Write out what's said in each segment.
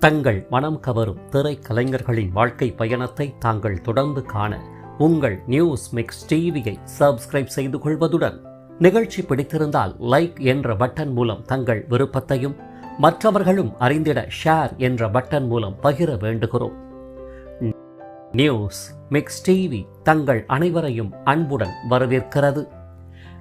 தங்கள் மனம் கவரும் திரைக்கலைஞர்களின் வாழ்க்கை பயணத்தை தாங்கள் தொடர்ந்து காண உங்கள் நியூஸ் மிக்ஸ் டிவியை சப்ஸ்கிரைப் செய்து கொள்வதுடன் நிகழ்ச்சி பிடித்திருந்தால் லைக் என்ற பட்டன் மூலம் தங்கள் விருப்பத்தையும் மற்றவர்களும் அறிந்திட ஷேர் என்ற பட்டன் மூலம் பகிர வேண்டுகிறோம். நியூஸ் மிக்ஸ் டிவி தங்கள் அனைவரையும் அன்புடன் வரவேற்கிறது.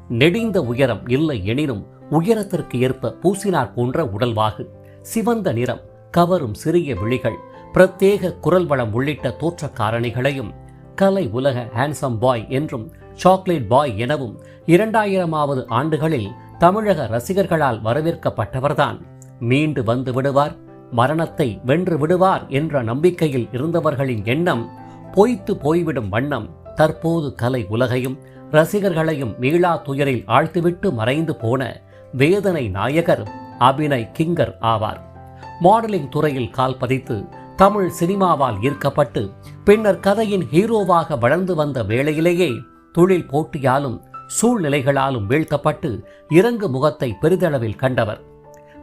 நெடிந்த உயரம் இல்லை எனினும் உயரத்திற்கு ஏற்ப பூசினார் போன்ற உடல்வாகு சிவந்த நிறம் கவரும் சிறிய விழிகள் பிரத்யேக குரல் வளம் உள்ளிட்ட தோற்ற காரணிகளையும் கலை உலக ஹேண்ட்ஸம் பாய் என்றும் சாக்லேட் பாய் எனவும் இரண்டாயிரமாவது ஆண்டுகளில் தமிழக ரசிகர்களால் வரவேற்கப்பட்டவர்தான். மீண்டு வந்து விடுவார் மரணத்தை வென்று விடுவார் என்ற நம்பிக்கையில் இருந்தவர்களின் எண்ணம் பொய்த்து போய்விடும் வண்ணம் தற்போது கலை உலகையும் ரசிகர்களையும் மீளா துயரில் ஆழ்த்திவிட்டு மறைந்து போன வேதனை நாயகர் அபிநய் கிங்கர் ஆவார். மாடலிங் துறையில் கால் பதித்து தமிழ் சினிமாவால் ஈர்க்கப்பட்டு பின்னர் கதையின் ஹீரோவாக வளர்ந்து வந்த வேளையிலேயே தொழில் போட்டியாலும் சூழ்நிலைகளாலும் வீழ்த்தப்பட்டு இறங்கு முகத்தை பெரிதளவில் கண்டவர்.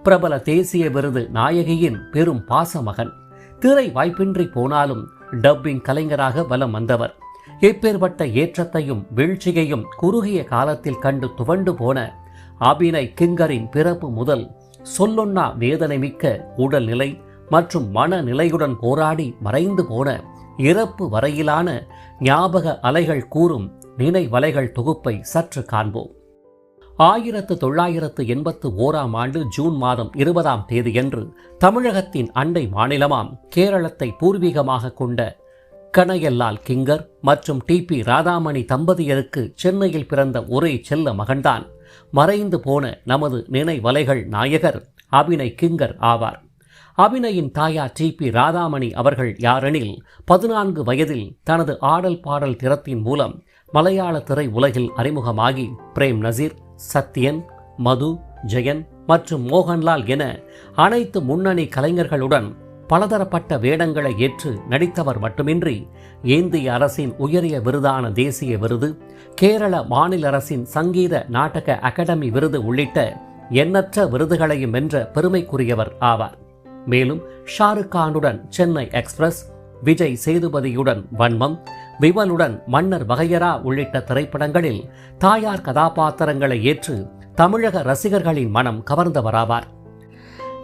பிரபல தேசிய விருது நாயகியின் பெரும் பாசமகன். திரை வாய்ப்பின்றி போனாலும் டப்பிங் கலைஞராக வலம் வந்தவர். எப்பேற்பட்ட ஏற்றத்தையும் வீழ்ச்சியையும் குறுகிய காலத்தில் கண்டு துவண்டு போன அபிநய் கிங்கரின் பிறப்பு முதல் சொல்லொன்னா வேதனை மிக்க உடல்நிலை மற்றும் மனநிலையுடன் போராடி மறைந்து போன இறப்பு வரையிலான ஞாபக அலைகள் கூறும் நினைவலைகள் தொகுப்பை சற்று காண்போம். ஆயிரத்து தொள்ளாயிரத்து எண்பத்து ஓராம் ஆண்டு ஜூன் மாதம் இருபதாம் தேதியன்று தமிழகத்தின் அண்டை மாநிலமாம் கேரளத்தை பூர்வீகமாக கொண்ட கனையல்லால் கிங்கர் மற்றும் டி பி ராதாமணி தம்பதியருக்கு சென்னையில் பிறந்த ஒரே செல்ல மகன்தான். மறைந்து போன நமது நினைவலைகள் நாயகர் அபிநய் கிங்கர் ஆவார். அபிநயின் தாயார் டி பி ராதாமணி அவர்கள் யாரெனில் பதினான்கு வயதில் தனது ஆடல் பாடல் திறத்தின் மூலம் மலையாள திரை உலகில் அறிமுகமாகி பிரேம் நசீர் சத்யன் மது ஜெயன் மற்றும் மோகன்லால் என அனைத்து முன்னணி கலைஞர்களுடன் பலதரப்பட்ட வேடங்களை ஏற்று நடித்தவர் மட்டுமின்றி இந்திய அரசின் உயரிய விருதான தேசிய விருது கேரள மாநில அரசின் சங்கீத நாடக அகாடமி விருது உள்ளிட்ட எண்ணற்ற விருதுகளையும் வென்ற பெருமைக்குரியவர் ஆவார். மேலும் ஷாருக் கானுடன் சென்னை எக்ஸ்பிரஸ் விஜய் சேதுபதியுடன் வன்மம் விமலுடன் மன்னர் வகையரா உள்ளிட்ட திரைப்படங்களில் தாயார் கதாபாத்திரங்களை ஏற்று தமிழக ரசிகர்களின் மனம் கவர்ந்தவராவார்.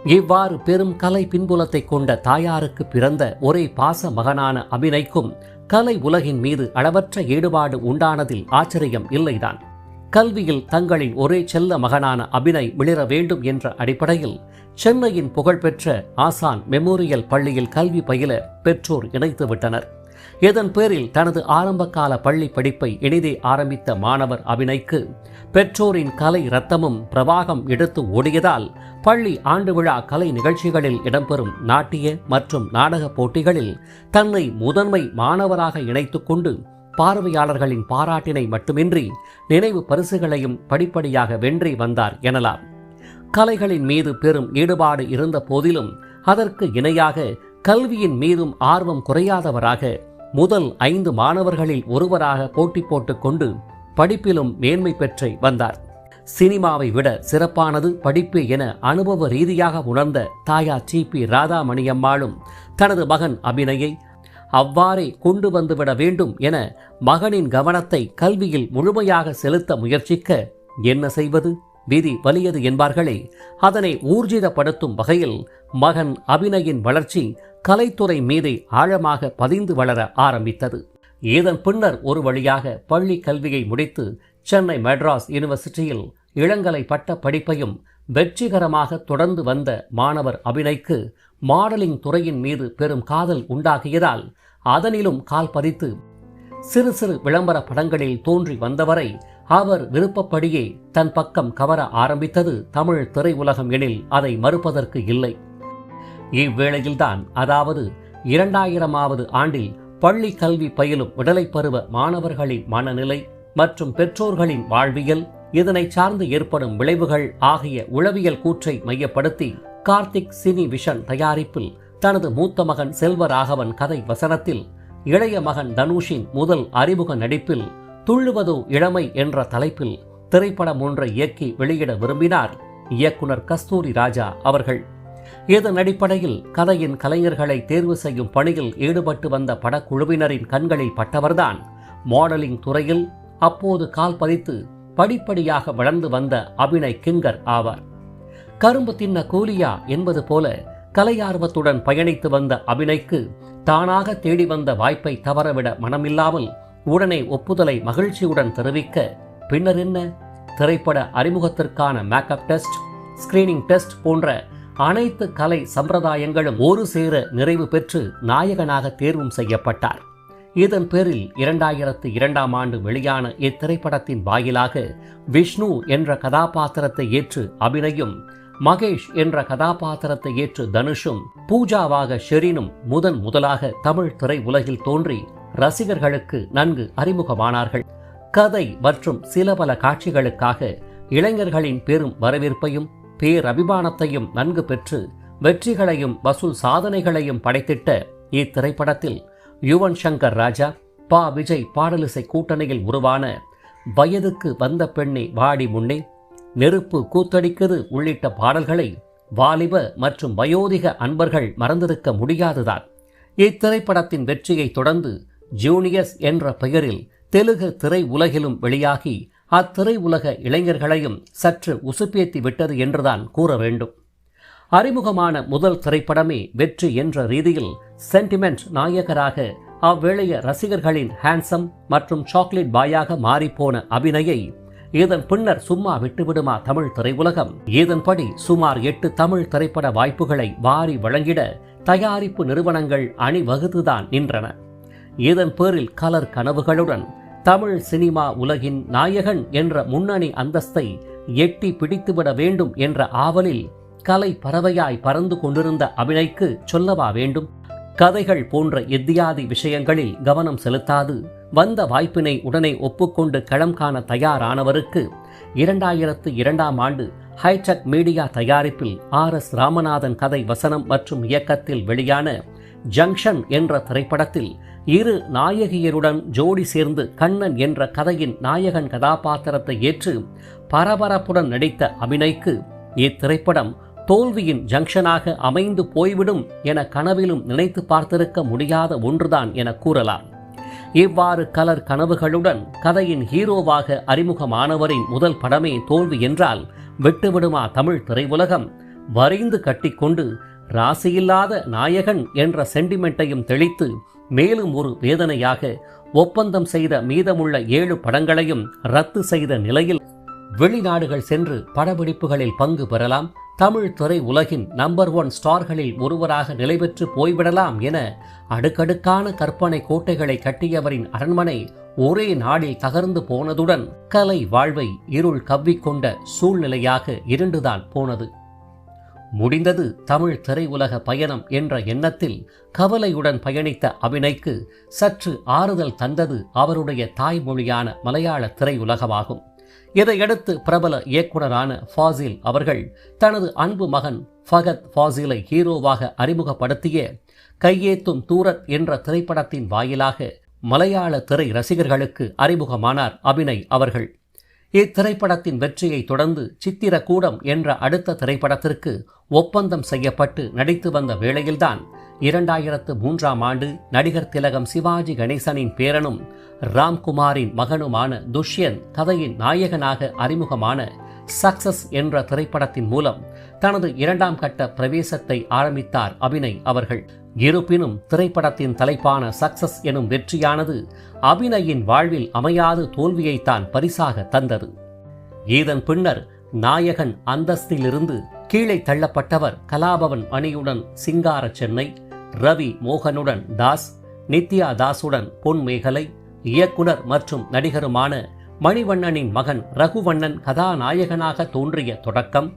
இவ்வாறு பெரும் கலை பின்புலத்தை கொண்ட தாயாருக்கு பிறந்த ஒரே பாச மகனான அபிநய்க்கும் கலை உலகின் மீது அளவற்ற ஈடுபாடு உண்டானதில் ஆச்சரியம் இல்லைதான். கல்வியில் தங்களின் ஒரே செல்ல மகனான அபிநய் மிளிர வேண்டும் என்ற அடிப்படையில் சென்னையின் புகழ்பெற்ற ஆசான் மெமோரியல் பள்ளியில் கல்வி பயில பெற்றோர் இணைத்துவிட்டனர். இதன் பேரில் தனது ஆரம்பகால பள்ளி படிப்பை இனிதே ஆரம்பித்த மாணவர் அபிநய்க்கு பெற்றோரின் கலை ரத்தமும் பிரவாகம் எடுத்து ஓடியதால் பள்ளி ஆண்டு விழா கலை நிகழ்ச்சிகளில் இடம்பெறும் நாட்டிய மற்றும் நாடக போட்டிகளில் தன்னை முதன்மை மாணவராக இணைத்து கொண்டு பார்வையாளர்களின் பாராட்டினை மட்டுமின்றி நினைவு பரிசுகளையும் படிப்படியாக வென்றி வந்தார் எனலாம். கலைகளின் மீது பெரும் ஈடுபாடு இருந்த போதிலும் அதற்கு இணையாக கல்வியின் மீதும் ஆர்வம் குறையாதவராக முதல் ஐந்து மாணவர்களில் ஒருவராக போட்டி போட்டுக்கொண்டு படிப்பிலும் மேன்மை பெற்று வந்தார். சினிமாவை விட சிறப்பானது படிப்பு என அனுபவ ரீதியாக உணர்ந்த தாயார் சி பி ராதாமணியம்மாளும் தனது மகன் அபிநயை அவ்வாறே கொண்டு வந்துவிட வேண்டும் என மகனின் கவனத்தை கல்வியில் முழுமையாக செலுத்த முயற்சிக்க என்ன செய்வது? விதி வலியது என்பார்களே. அதனை ஊர்ஜிதப்படுத்தும் வகையில் மகன் அபிநயின் வளர்ச்சி கலைத்துறை மீதே ஆழமாக பதிந்து வளர ஆரம்பித்தது. இதன் பின்னர் ஒரு வழியாக பள்ளி கல்வியை முடித்து சென்னை மெட்ராஸ் யூனிவர்சிட்டியில் இளங்கலை பட்ட படிப்பையும் வெற்றிகரமாக தொடர்ந்து வந்த மாணவர் அபிநய்க்கு மாடலிங் துறையின் மீது பெரும் காதல் உண்டாகியதால் அதனிலும் கால் பதித்து சிறு சிறு விளம்பர படங்களில் தோன்றி வந்தவரை அவர் விருப்பப்படியே தன் பக்கம் கவர ஆரம்பித்தது தமிழ் திரையுலகம் எனில் அதை மறுப்பதற்கு இல்லை. இவ்வேளையில்தான் அதாவது இரண்டாயிரமாவது ஆண்டில் பள்ளி கல்வி பயிலும் விடலை பருவ மாணவர்களின் மனநிலை மற்றும் பெற்றோர்களின் வாழ்வியல் இதனை சார்ந்து ஏற்படும் விளைவுகள் ஆகிய உளவியல் கூற்றை மையப்படுத்தி கார்த்திக் சினி விஷன் தயாரிப்பில் தனது மூத்த மகன் செல்வராகவன் கதை வசனத்தில் இளைய மகன் தனுஷின் முதல் அறிமுக நடிப்பில் துள்ளுவதோ இளமை என்ற தலைப்பில் திரைப்படம் ஒன்றை இயக்கி வெளியிட விரும்பினார். இயக்குனர் கஸ்தூரி ராஜா அவர்கள். இதன் அடிப்படையில் கதையின் கலைஞர்களை தேர்வு செய்யும் பணியில் ஈடுபட்டு வந்த படக்குழுவினரின் கண்களில் பட்டவர்தான் மாடலிங் துறையில் அப்போது கால் பதித்து படிப்படியாக வளர்ந்து வந்த அபிநய் கிங்கர் ஆவார். கரும்பு தின்ன கூலியா என்பது போல கலையார்வத்துடன் பயணித்து வந்த அபிநய்க்கு தானாக தேடி வந்த வாய்ப்பை தவறவிட மனமில்லாமல் உடனே ஒப்புதலை மகிழ்ச்சியுடன் தெரிவிக்க பின்னர் என்ன? திரைப்பட அறிமுகத்திற்கான மேக்கப் டெஸ்ட் ஸ்கிரீனிங் டெஸ்ட் போன்ற அனைத்து கலை சம்பிரதாயங்களும் ஒரு சேர நிறைவு பெற்று நாயகனாக தேர்வும் செய்யப்பட்டார். இதன் பேரில் இரண்டாயிரத்து இரண்டாம் ஆண்டு வெளியான இத்திரைப்படத்தின் வாயிலாக விஷ்ணு என்ற கதாபாத்திரத்தை ஏற்று அபிநயும் மகேஷ் என்ற கதாபாத்திரத்தை ஏற்று தனுஷும் பூஜாவாக ஷெரீனும் முதன் முதலாக தமிழ் திரை உலகில் தோன்றி ரசிகர்களுக்கு நன்கு அறிமுகமானார்கள். கதை மற்றும் சில பல காட்சிகளுக்காக இளைஞர்களின் பெரும் வரவேற்பையும் பேரபிமானத்தையும் நன்கு பெற்று வெற்றிகளையும் வசூல் சாதனைகளையும் படைத்திட்ட இத்திரைப்படத்தில் யுவன் சங்கர் ராஜா பா விஜய் பாடலிசை கூட்டணியில் உருவான வயதுக்கு வந்த பெண்ணை வாடி முன்னே நெருப்பு கூத்தடிக்குது உள்ளிட்ட பாடல்களை வாலிப மற்றும் வயோதிக அன்பர்கள் மறந்திருக்க முடியாதுதான். இத்திரைப்படத்தின் வெற்றியை தொடர்ந்து ஜூனியர்ஸ் என்ற பெயரில் தெலுங்கு திரை உலகிலும் வெளியாகி அத்திரை உலக இளைஞர்களையும் சற்று உசுப்பேத்தி விட்டது என்றுதான் கூற வேண்டும். அறிமுகமான முதல் திரைப்படமே வெற்றி என்ற ரீதியில் சென்டிமெண்ட் நாயகராக அவ்வேளைய ரசிகர்களின் ஹேண்ட்ஸம் மற்றும் சாக்லேட் பாயாக மாறிப்போன அபிநயை இதன் பின்னர் சும்மா விட்டுவிடுமா தமிழ் திரையுலகம். இதன்படி சுமார் எட்டு தமிழ் திரைப்பட வாய்ப்புகளை வாரி வழங்கிட தயாரிப்பு நிறுவனங்கள் அணிவகுத்துதான் நின்றன. இதன் பேரில் கலர் கனவுகளுடன் தமிழ் சினிமா உலகின் நாயகன் என்ற முன்னணி அந்தஸ்தை எட்டி பிடித்துவிட வேண்டும் என்ற ஆவலில் கலை பறவையாய் பறந்து கொண்டிருந்த அபிநய்க்கு சொல்லவா வேண்டும்? கதைகள் போன்ற எத்தியாதி விஷயங்களில் கவனம் செலுத்தாது. வந்த வாய்ப்பினை உடனே ஒப்புக்கொண்டு களம் காண தயாரானவருக்கு இரண்டாயிரத்து இரண்டாம் ஆண்டு ஹைடெக் மீடியா தயாரிப்பில் ஆர் எஸ் ராமநாதன் கதை வசனம் மற்றும் இயக்கத்தில் வெளியான ஜங்ஷன் என்ற திரைப்படத்தில் இரு நாயகியருடன் ஜோடி சேர்ந்து கண்ணன் என்ற கதையின் நாயகன் கதாபாத்திரத்தை ஏற்று பரபரப்புடன் நடித்த அபிநய்க்கு இத்திரைப்படம் தோல்வியின் ஜங்ஷனாக அமைந்து போய்விடும் என கனவிலும் நினைத்து பார்த்திருக்க முடியாத ஒன்றுதான் என கூறலாம். இவ்வாறு கலர் கனவுகளுடன் கதையின் ஹீரோவாக அறிமுகமானவரின் முதல் படமே தோல்வி என்றால் விட்டுவிடுமா தமிழ் திரையுலகம்? வரைந்து கட்டிக்கொண்டு ராசியில்லாத நாயகன் என்ற சென்டிமெண்ட்டையும் தெளித்து மேலும் ஒரு வேதனையாக ஒப்பந்தம் செய்த மீதமுள்ள ஏழு படங்களையும் ரத்து செய்த நிலையில் வெளிநாடுகள் சென்று படப்பிடிப்புகளில் பங்கு பெறலாம். தமிழ் துறை உலகின் நம்பர் ஒன் ஸ்டார்களில் ஒருவராக நிலை பெற்று போய்விடலாம் என அடுக்கடுக்கான கற்பனை கோட்டைகளை கட்டியவரின் அரண்மனை ஒரே நாளில் தகர்ந்து போனதுடன் கலை வாழ்வை இருள் கவ்விக்கொண்ட சூழ்நிலையாக இருண்டுதான் போனது. முடிந்தது தமிழ் திரையுலக பயணம் என்ற எண்ணத்தில் கவலையுடன் பயணித்த அபிநய்க்கு சற்று ஆறுதல் தந்தது அவருடைய தாய்மொழியான மலையாள திரையுலகமாகும். இதையடுத்து பிரபல இயக்குனரான ஃபாசில் அவர்கள் தனது அன்பு மகன் ஃபகத் ஃபாசிலை ஹீரோவாக அறிமுகப்படுத்திய கையேத்தும் தூரத் என்ற திரைப்படத்தின் வாயிலாக மலையாள திரை ரசிகர்களுக்கு அறிமுகமானார் அபிநய் அவர்கள். இத்திரைப்படத்தின் வெற்றியை தொடர்ந்து சித்திரக்கூடம் என்ற அடுத்த திரைப்படத்திற்கு ஒப்பந்தம் செய்யப்பட்டு நடித்து வந்த வேளையில்தான் இரண்டாயிரத்து மூன்றாம் ஆண்டு நடிகர் திலகம் சிவாஜி கணேசனின் பேரனும் ராம்குமாரின் மகனுமான துஷ்யந்த் கதையின் நாயகனாக அறிமுகமான சக்சஸ் என்ற திரைப்படத்தின் மூலம் தனது இரண்டாம் கட்ட பிரவேசத்தை ஆரம்பித்தார் அபிநய் அவர்கள். இருப்பினும் திரைப்படத்தின் தலைப்பான சக்சஸ் எனும் வெற்றியானது அபிநயின் வாழ்வில் அமையாது தோல்வியைத்தான் பரிசாக தந்தது. இதன் பின்னர் நாயகன் அந்தஸ்திலிருந்து கீழே தள்ளப்பட்டவர் கலாபவன் அணியுடன் சிங்கார சென்னை ரவி மோகனுடன் தாஸ் நித்யா தாஸுடன் பொன் மேகலை இயக்குனர் மற்றும் நடிகருமான மணிவண்ணனின் மகன் ரகுவண்ணன் கதாநாயகனாக தோன்றிய தொடக்கம்.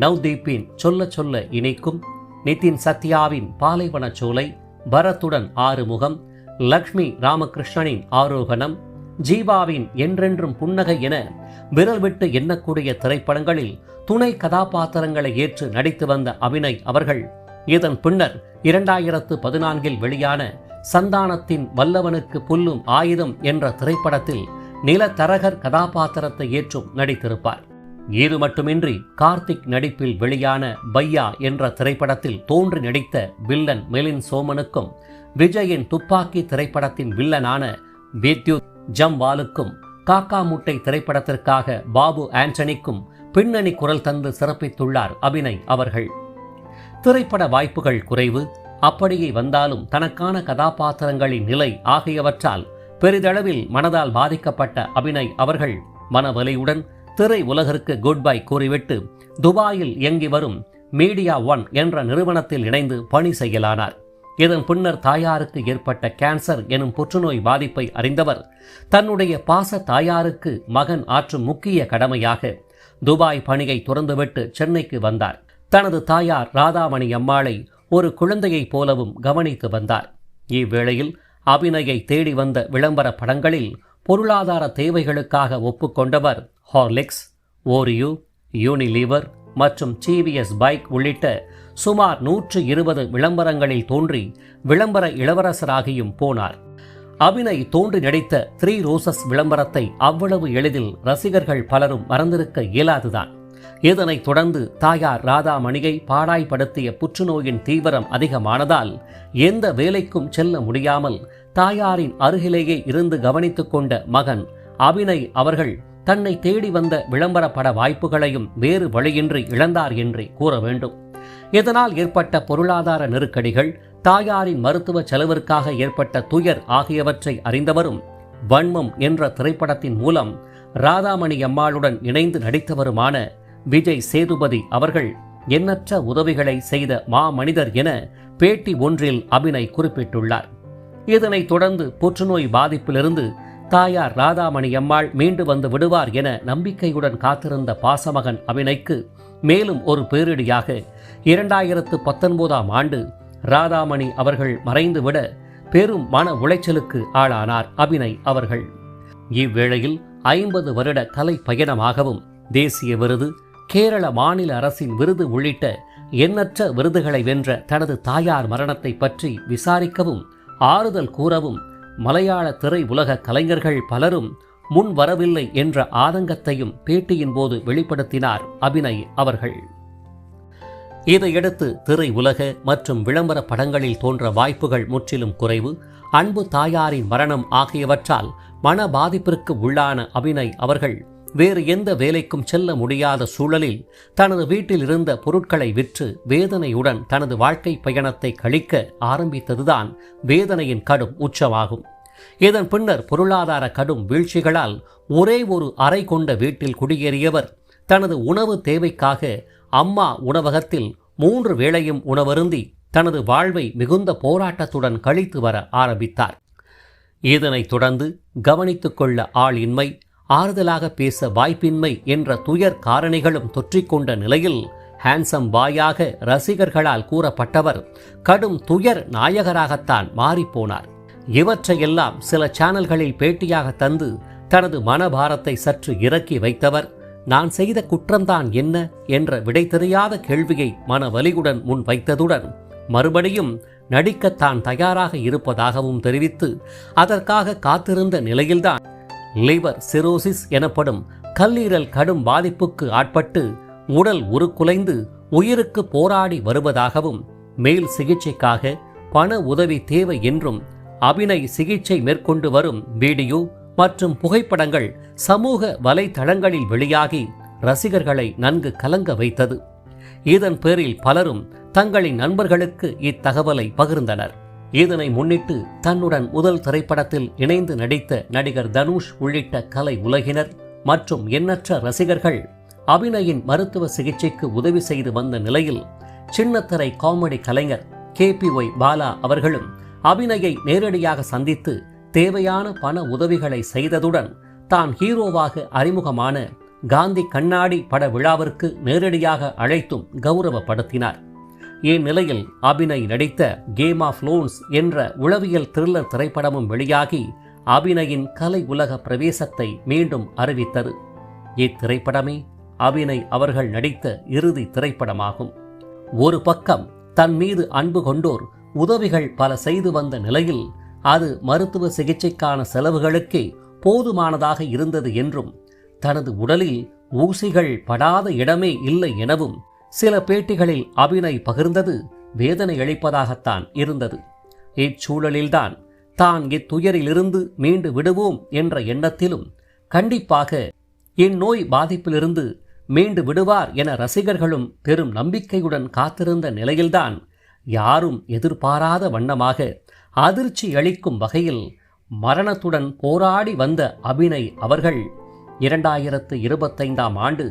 நவ்தீப்பின் சொல்ல சொல்ல இணைக்கும் நிதின் சத்யாவின் பாலைவன சோலை பரத்துடன் ஆறுமுகம் லக்ஷ்மி ராமகிருஷ்ணனின் ஆரோகணம் ஜீவாவின் என்றென்றும் புன்னகை என விரல் விட்டு எண்ணக்கூடிய திரைப்படங்களில் துணை கதாபாத்திரங்களை ஏற்று நடித்து வந்த அபிநய் அவர்கள் இதன் பின்னர் இரண்டாயிரத்து பதினான்கில் வெளியான சந்தானத்தின் வல்லவனுக்கு புல்லும் ஆயுதம் என்ற திரைப்படத்தில் நிலத்தரகர் கதாபாத்திரத்தை ஏற்றும் நடித்திருப்பார். இது மட்டுமின்றி கார்த்திக் நடிப்பில் வெளியான பையா என்ற திரைப்படத்தில் தோன்றி நடித்த வில்லன் மெலின் சோமனுக்கும் விஜயின் துப்பாக்கி திரைப்படத்தின் வில்லனான வித்யுத் ஜம்வாலுக்கும் காக்கா முட்டை திரைப்படத்திற்காக பாபு ஆண்டனிக்கும் பின்னணி குரல் தந்து சிறப்பித்துள்ளார் அபிநய் அவர்கள். திரைப்பட வாய்ப்புகள் குறைவு அப்படியே வந்தாலும் தனக்கான கதாபாத்திரங்களின் நிலை ஆகியவற்றால் பெரிதளவில் மனதால் பாதிக்கப்பட்ட அபிநய் அவர்கள் மனவலியுடன் திரை உலகிற்கு குட் பை கூறிவிட்டு துபாயில் இயங்கி வரும் மீடியா ஒன் என்ற நிறுவனத்தில் இணைந்து பணி செய்யலானார். இதன் பின்னர் தாயாருக்கு ஏற்பட்ட கேன்சர் எனும் புற்றுநோய் பாதிப்பை அறிந்தவர் தன்னுடைய பாச தாயாருக்கு மகன் ஆற்றும் முக்கிய கடமையாக துபாய் பணியை துறந்துவிட்டு சென்னைக்கு வந்தார். தனது தாயார் ராதாமணி அம்மாளை ஒரு குழந்தையைப் போலவும் கவனித்து வந்தார். இவ்வேளையில் அபிநயை தேடி வந்த விளம்பர படங்களில் பொருளாதார தேவைகளுக்காக ஒப்புக்கொண்டவர் ஹார்லிக்ஸ் ஓரியோ யூனிலீவர் மற்றும் சிவிஎஸ் பைக் உள்ளிட்ட சுமார் நூற்று இருபது விளம்பரங்களில் தோன்றி விளம்பர இளவரசராகியும் போனார். அபிநய் தோன்றி நடித்த த்ரீ ரோசஸ் விளம்பரத்தை அவ்வளவு எளிதில் ரசிகர்கள் பலரும் மறந்திருக்க இயலாதுதான். இதனைத் தொடர்ந்து தாயார் ராதாமணியை பாடாய்படுத்திய புற்றுநோயின் தீவிரம் அதிகமானதால் எந்த வேலைக்கும் செல்ல முடியாமல் தாயாரின் அருகிலேயே இருந்து கவனித்துக் கொண்ட மகன் அபிநய் அவர்கள் தன்னை தேடி வந்த விளம்பர பட வாய்ப்புகளையும் வேறு வழியின்றி இழந்தார் என்றே கூற வேண்டும். இதனால் ஏற்பட்ட பொருளாதார நெருக்கடிகள் தாயாரின் மருத்துவ செலவிற்காக ஏற்பட்ட துயர் ஆகியவற்றை அறிந்தவரும் வன்மம் என்ற திரைப்படத்தின் மூலம் ராதாமணி அம்மாளுடன் இணைந்து நடித்தவருமான விஜய் சேதுபதி அவர்கள் எண்ணற்ற உதவிகளை செய்த மாமனிதர் என பேட்டி ஒன்றில் அபிநய் குறிப்பிட்டுள்ளார். இதனைத் தொடர்ந்து புற்றுநோய் பாதிப்பிலிருந்து தாயார் ராதாமணி அம்மாள் மீண்டு வந்து விடுவார் என நம்பிக்கையுடன் காத்திருந்த பாசமகன் அபிநய்க்கு மேலும் ஒரு பேரிடியாக இரண்டாயிரத்து பத்தொன்பதாம் ஆண்டு ராதாமணி அவர்கள் மறைந்துவிட பெரும் மன உளைச்சலுக்கு ஆளானார் அபிநய் அவர்கள். இவ்வேளையில் ஐம்பது வருட கலை பயணமாகவும் தேசிய விருது கேரள மாநில அரசின் விருது உள்ளிட்ட எண்ணற்ற விருதுகளை வென்ற தனது தாயார் மரணத்தை பற்றி விசாரிக்கவும் ஆறுதல் கூறவும் மலையாள திரை உலக கலைஞர்கள் பலரும் முன் வரவில்லை என்ற ஆதங்கத்தையும் பேட்டியின் போது வெளிப்படுத்தினார் அபிநய் அவர்கள். இதையடுத்து திரை உலக மற்றும் விளம்பர படங்களில் தோன்ற வாய்ப்புகள் முற்றிலும் குறைவு அன்பு தாயாரின் மரணம் ஆகியவற்றால் மன பாதிப்பிற்கு உள்ளான அபிநய் அவர்கள் வேறு எந்த வேலைக்கும் செல்ல முடியாத சூழலில் தனது வீட்டில் இருந்த பொருட்களை விற்று வேதனையுடன் தனது வாழ்க்கை பயணத்தை கழிக்க ஆரம்பித்ததுதான் வேதனையின் கடும் உச்சமாகும். இதன் பின்னர் பொருளாதார கடும் வீழ்ச்சிகளால் ஒரே ஒரு அறை கொண்ட வீட்டில் குடியேறியவர் தனது உணவு தேவைக்காக அம்மா உணவகத்தில் மூன்று வேளையும் உணவருந்தி தனது வாழ்வை மிகுந்த போராட்டத்துடன் கழித்து வர ஆரம்பித்தார். இதனைத் தொடர்ந்து கவனித்துக்கொள்ள ஆள் இன்மை ஆறுதலாக பேச வாய்ப்பின்மை என்ற துயர் காரணிகளும் தொற்றிக்கொண்ட நிலையில் ஹேண்ட்ஸம் பாயாக ரசிகர்களால் கூறப்பட்டவர் கடும் துயர் நாயகராகத்தான் மாறிப்போனார். இவற்றையெல்லாம் சில சேனல்களில் பேட்டியாக தந்து தனது மனபாரத்தை சற்று இறக்கி வைத்தவர் நான் செய்த குற்றம்தான் என்ன? என்ற விடை தெரியாத கேள்வியை மன வலியுடன் முன் வைத்ததுடன் மறுபடியும் நடிக்கத்தான் தயாராக இருப்பதாகவும் தெரிவித்து அதற்காக காத்திருந்த நிலையில்தான் லிவர் சிரோசிஸ் எனப்படும் கல்லீரல் கடும் பாதிப்புக்கு ஆட்பட்டு உடல் உருக்குலைந்து உயிருக்கு போராடி வருவதாகவும் மேல் சிகிச்சைக்காக பண உதவி தேவை என்றும் அபிநய் சிகிச்சை மேற்கொண்டு வரும் வீடியோ மற்றும் புகைப்படங்கள் சமூக வலைதளங்களில் வெளியாகி ரசிகர்களை நன்கு கலங்க வைத்தது. இதன் பேரில் பலரும் தங்களின் நண்பர்களுக்கு இத்தகவலை பகிர்ந்தனர். இதனை முன்னிட்டு தன்னுடன் முதல் திரைப்படத்தில் இணைந்து நடித்த நடிகர் தனுஷ் உள்ளிட்ட கலை உலகினர் மற்றும் எண்ணற்ற ரசிகர்கள் அபிநயின் மருத்துவ சிகிச்சைக்கு உதவி செய்து வந்த நிலையில் சின்னத்திரை காமெடி கலைஞர் கே பி ஒய் பாலா அவர்களும் அபிநயை நேரடியாக சந்தித்து தேவையான பண உதவிகளை செய்ததுடன் தான் ஹீரோவாக அறிமுகமான காந்தி கண்ணாடி பட விழாவிற்கு நேரடியாக அழைத்தும் கௌரவப்படுத்தினார். இந்நிலையில் அபிநய் நடித்த கேம் ஆஃப் லோன்ஸ் என்ற உளவியல் த்ரில்லர் திரைப்படமும் வெளியாகி அபிநயின் கலை உலக பிரவேசத்தை மீண்டும் அறிவித்தது. இத்திரைப்படமே அபிநய் அவர்கள் நடித்த இறுதி திரைப்படமாகும். ஒரு பக்கம் தன் மீது அன்பு கொண்டோர் உதவிகள் பல செய்து வந்த நிலையில் அது மருத்துவ சிகிச்சைக்கான செலவுகளுக்கே போதுமானதாக இருந்தது என்றும் தனது உடலில் ஊசிகள் படாத இடமே இல்லை எனவும் சில பேட்டிகளில் அபிநய் பகிர்ந்தது வேதனை அளிப்பதாகத்தான் இருந்தது. இச்சூழலில்தான் தான் இத்துயரிலிருந்து மீண்டு விடுவோம் என்ற எண்ணத்திலும் கண்டிப்பாக இந்நோய் பாதிப்பிலிருந்து மீண்டு விடுவார் என ரசிகர்களும் பெரும் நம்பிக்கையுடன் காத்திருந்த நிலையில்தான் யாரும் எதிர்பாராத வண்ணமாக அதிர்ச்சி அளிக்கும் வகையில் மரணத்துடன் போராடி வந்த அபிநய் அவர்கள் இரண்டாயிரத்து இருபத்தைந்தாம் ஆண்டு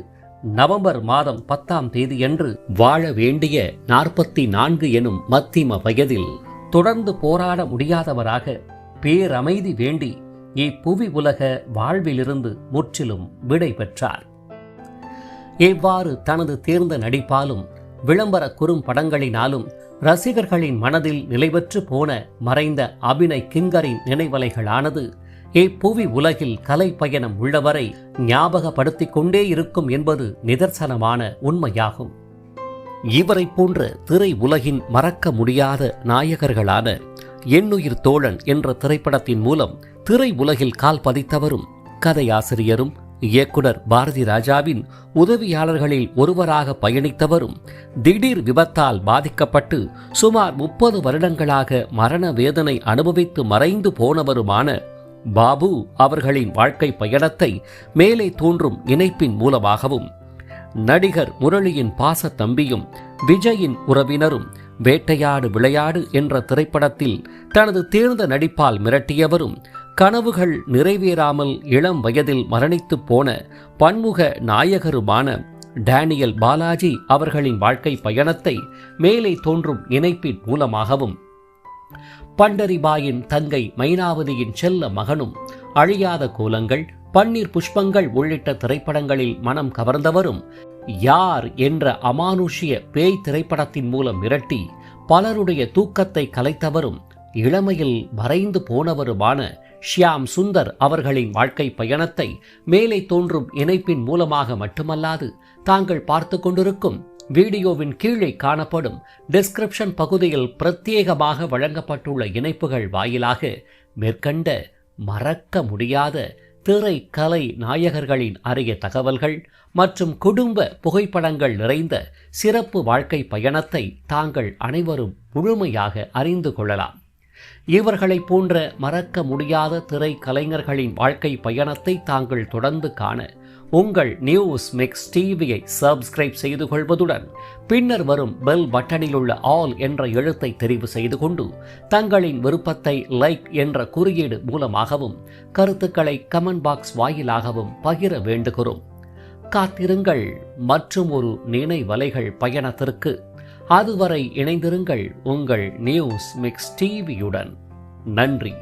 நவம்பர் மாதம் பத்தாம் தேதியன்று வாழ வேண்டிய நாற்பத்தி நான்கு எனும் மத்திம வயதில் தொடர்ந்து போராட முடியாதவராக பேரமைதி வேண்டி இப்புவி உலக வாழ்விலிருந்து முற்றிலும் விடை பெற்றார். இவ்வாறு தனது தேர்ந்த நடிப்பாலும் விளம்பர குறும்படங்களினாலும் ரசிகர்களின் மனதில் நிலைபெற்று போன மறைந்த அபிநய் கிங்கரின் நினைவலைகளானது இப்புவி உலகில் கலை பயணம் உள்ளவரை ஞாபகப்படுத்திக் கொண்டே இருக்கும் என்பது நிதர்சனமான உண்மையாகும். இவரை போன்ற திரை உலகின் மறக்க முடியாத நாயகர்களான எண்ணுயிர் தோழன் என்ற திரைப்படத்தின் மூலம் திரை உலகில் கால் பதித்தவரும் கதையாசிரியரும் இயக்குனர் பாரதி ராஜாவின் உதவியாளர்களில் ஒருவராக பயணித்தவரும் திடீர் விபத்தால் பாதிக்கப்பட்டு சுமார் முப்பது வருடங்களாக மரண வேதனை அனுபவித்து மறைந்து போனவருமான பாபு அவர்களின் வாழ்க்கை பயணத்தை மேலே தோன்றும் இணைப்பின் மூலமாகவும் நடிகர் முரளியின் பாச தம்பியும் விஜயின் உறவினரும் வேட்டையாடு விளையாடு என்ற திரைப்படத்தில் தனது தேர்ந்த நடிப்பால் மிரட்டியவரும் கனவுகள் நிறைவேறாமல் இளம் வயதில் மரணித்துப் போன பன்முக நாயகருமான டேனியல் பாலாஜி அவர்களின் வாழ்க்கை பயணத்தை மேலே தோன்றும் இணைப்பின் மூலமாகவும் பண்டரிபாயின் தங்கை மைனாவதியின் செல்ல மகனும் அழியாத கோலங்கள் பன்னீர் புஷ்பங்கள் உள்ளிட்ட திரைப்படங்களில் மனம் கவர்ந்தவரும் யார் என்ற அமானுஷ்ய பேய் திரைப்படத்தின் மூலம் மிரட்டி பலருடைய தூக்கத்தை கலைத்தவரும் இளமையில் மறைந்து போனவருமான ஷியாம் சுந்தர் அவர்களின் வாழ்க்கை பயணத்தை மேலே தோன்றும் இணைப்பின் மூலமாக மட்டுமல்லாது தாங்கள் பார்த்து கொண்டிருக்கும் வீடியோவின் கீழே காணப்படும் டிஸ்கிரிப்ஷன் பகுதியில் பிரத்யேகமாக வழங்கப்பட்டுள்ள இணைப்புகள் வாயிலாக மேற்கண்ட மறக்க முடியாத திரை கலை நாயகர்களின் அரிய தகவல்கள் மற்றும் குடும்ப புகைப்படங்கள் நிறைந்த சிறப்பு வாழ்க்கை பயணத்தை தாங்கள் அனைவரும் முழுமையாக அறிந்து கொள்ளலாம். இவர்களைப் போன்ற மறக்க முடியாத திரை கலைஞர்களின் வாழ்க்கை பயணத்தை தாங்கள் தொடர்ந்து காண உங்கள் நியூஸ் மிக்ஸ் டிவியை சப்ஸ்கிரைப் செய்து கொள்வதுடன் பின்னர் வரும் பெல் பட்டனில் உள்ள ஆல் என்ற எழுத்தை தெரிவு செய்து கொண்டு தங்களின் விருப்பத்தை லைக் என்ற குறியீடு மூலமாகவும் கருத்துக்களை கமெண்ட் பாக்ஸ் வாயிலாகவும் பகிர வேண்டுகிறோம். காத்திருங்கள். மற்றும் ஒரு நினைவலைகள் பயணத்திற்கு அதுவரை இணைந்திருங்கள் உங்கள் நியூஸ் மிக்ஸ் டிவியுடன். நன்றி.